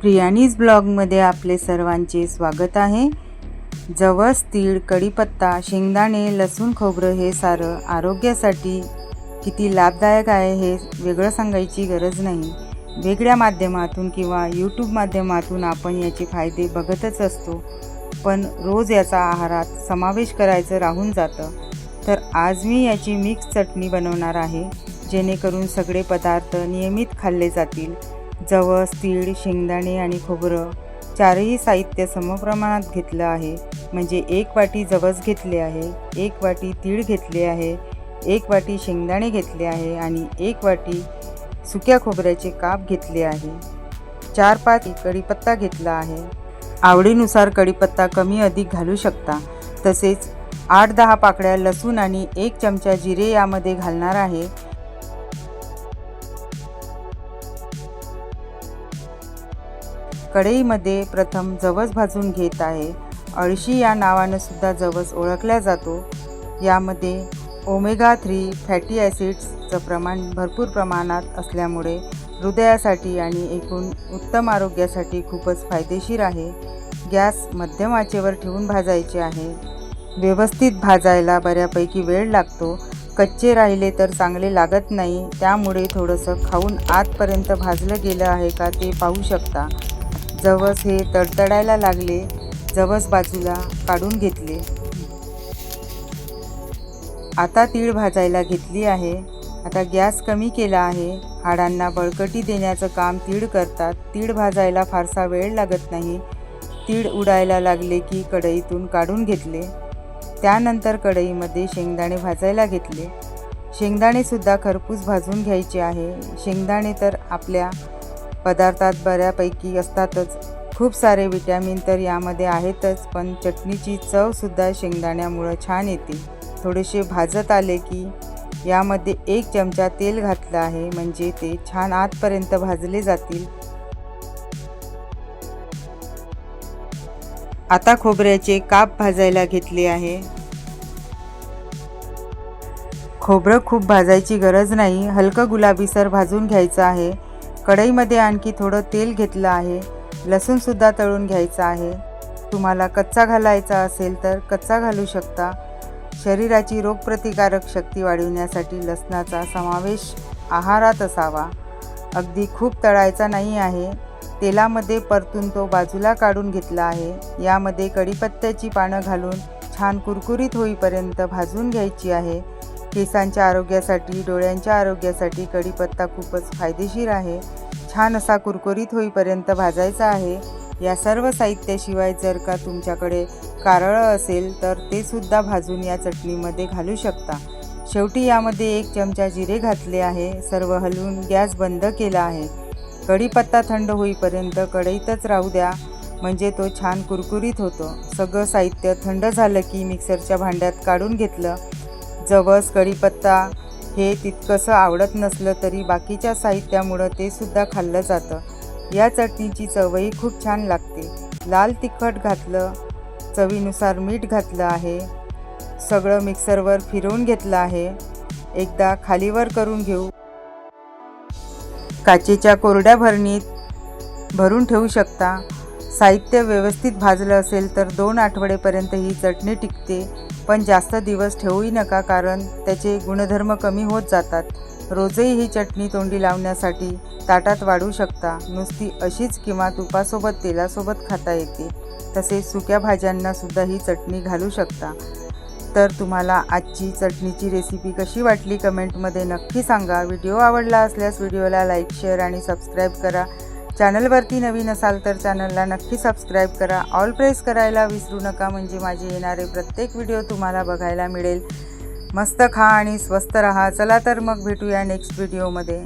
प्रियानीज ब्लॉगमध्ये आपले सर्वांचे स्वागत आहे. जवस तीळ कढीपत्ता शेंगदाणे लसूण खोबरं हे सारं आरोग्यासाठी किती लाभदायक आहे हे वेगळं सांगायची गरज नाही. वेगळ्या माध्यमातून किंवा यूट्यूब माध्यमातून आपण याचे फायदे बघतच असतो. पण रोज याचा आहारात समावेश करायचं राहून जातं. तर आज मी याची मिक्स चटणी बनवणार आहे. जेणेकरून सगळे पदार्थ नियमित खाल्ले जातील. जवस तीळ शेंगदाणे आणि खोबरं चारही साहित्य समप्रमाणात घेतलं आहे. म्हणजे एक वाटी जवस घेतले आहे एक वाटी तीळ घेतले आहे एक वाटी शेंगदाणे घेतले आहे आणि एक वाटी सुक्या खोबऱ्याचे काप घेतले आहे. चार पाच कढीपत्ता घेतला आहे. आवडीनुसार कढीपत्ता कमी अधिक घालू शकता. तसेच आठ दहा पाकळ्या लसूण आणि एक चमचा जिरे यामध्ये घालणार आहे. कढईमध्ये प्रथम जवस भाजून घेत आहे. अळशी या नावानं सुद्धा जवस ओळखला जातो. यामध्ये ओमेगा थ्री फॅटी ॲसिड्सचं प्रमाण भरपूर प्रमाणात असल्यामुळे हृदयासाठी आणि एकूण उत्तम आरोग्यासाठी खूपच फायदेशीर आहे. गॅस मध्यम आचेवर ठेवून भाजायचे आहे. व्यवस्थित भाजायला बऱ्यापैकी वेळ लागतो. कच्चे राहिले तर चांगले लागत नाही. त्यामुळे थोडंसं खाऊन आतपर्यंत भाजलं गेलं आहे का ते पाहू शकता. जवस हे तडतडायला लागले जवस बाजूला काढून घेतले. आता तीळ भाजायला घेतली आहे. आता गॅस कमी केला आहे. हाडांना बळकटी देण्याचं काम तीळ करतात. तीळ भाजायला फारसा वेळ लागत नाही. तीळ उडायला लागले की कढईतून काढून घेतले. त्यानंतर कढईमध्ये शेंगदाणे भाजायला घेतले. शेंगदाणेसुद्धा खरपूस भाजून घ्यायचे आहे. शेंगदाणे तर आपल्या पदार्थात बऱ्यापैकी असतातच. खूप सारे विटॅमिन तर यामध्ये आहेतच पण चटणीची चवसुद्धा शेंगदाण्यामुळं छान येते. थोडेसे भाजत आले की यामध्ये एक चमचा तेल घातलं आहे म्हणजे ते छान आतपर्यंत भाजले जातील. आता खोबऱ्याचे काप भाजायला घेतले आहे. खोबरं खूप भाजायची गरज नाही हलकं गुलाबीसर भाजून घ्यायचं आहे. कढईमध्ये आणखी थोडं तेल घेतलं आहे. लसूणसुद्धा तळून घ्यायचं आहे. तुम्हाला कच्चा घालायचा असेल तर कच्चा घालू शकता. शरीराची रोगप्रतिकारक शक्ती वाढविण्यासाठी लसणाचा समावेश आहारात असावा. अगदी खूप तळायचा नाही आहे. तेलामध्ये परतून तो बाजूला काढून घेतला आहे. यामध्ये कढीपत्त्याची पानं घालून छान कुरकुरीत होईपर्यंत भाजून घ्यायची आहे. केसांच्या आरोग्यासाठी डोळ्यांच्या आरोग्यासाठी कढीपत्ता खूपच फायदेशीर आहे. छान असा कुरकुरीत होईपर्यंत भाजायचा आहे. या सर्व साहित्याशिवाय जर का तुमच्याकडे कारळं असेल तर ते सुद्धा भाजून या चटणीमध्ये घालू शकता. शेवटी यामध्ये एक चमचा जिरे घातले आहे. सर्व हलवून गॅस बंद केला आहे. कढीपत्ता थंड होईपर्यंत कढईतच राहू द्या. म्हणजे तो छान कुरकुरीत होतो. सगळं साहित्य थंड झालं की मिक्सरच्या भांड्यात काढून घेतलं. जवस कढीपत्ता हे तितकंसं आवडत नसलं तरी बाकीच्या साहित्यामुळं ते सुद्धा खाल्लं जातं. या चटणीची चवही खूप छान लागते. लाल तिखट घातलं चवीनुसार मीठ घातलं आहे सगळं मिक्सरवर फिरवून घेतलं आहे. एकदा खालीवर करून घेऊ. काचेच्या कोरड्या भरणीत भरून ठेवू शकता. साहित्य व्यवस्थित भाजलं असेल तर दोन आठवडेपर्यंत ही चटणी टिकते. पण जास्त दिवस ठेवूही नका कारण त्याचे गुणधर्म कमी होत जातात. रोजही ही चटणी तोंडी लावण्यासाठी ताटात वाढू शकता. नुसती अशीच किंवा तुपासोबत तेलासोबत खाता येते. तसेच सुक्या भाज्यांना सुद्धा ही चटणी घालू शकता. तर तुम्हाला आजची चटणीची रेसिपी कशी वाटली? कमेंटमध्ये नक्की सांगा. व्हिडिओ आवडला असल्यास व्हिडिओला लाईक शेअर आणि सबस्क्राईब करा. चॅनलवरती नवीन असाल तर चॅनलला नक्की सबस्क्राईब करा. ऑल प्रेस करायला विसरू नका म्हणजे माझे येणारे प्रत्येक व्हिडिओ तुम्हाला बघायला मिळेल. मस्त खा आणि स्वस्त रहा. चला तर मग भेटूया नेक्स्ट व्हिडिओमध्ये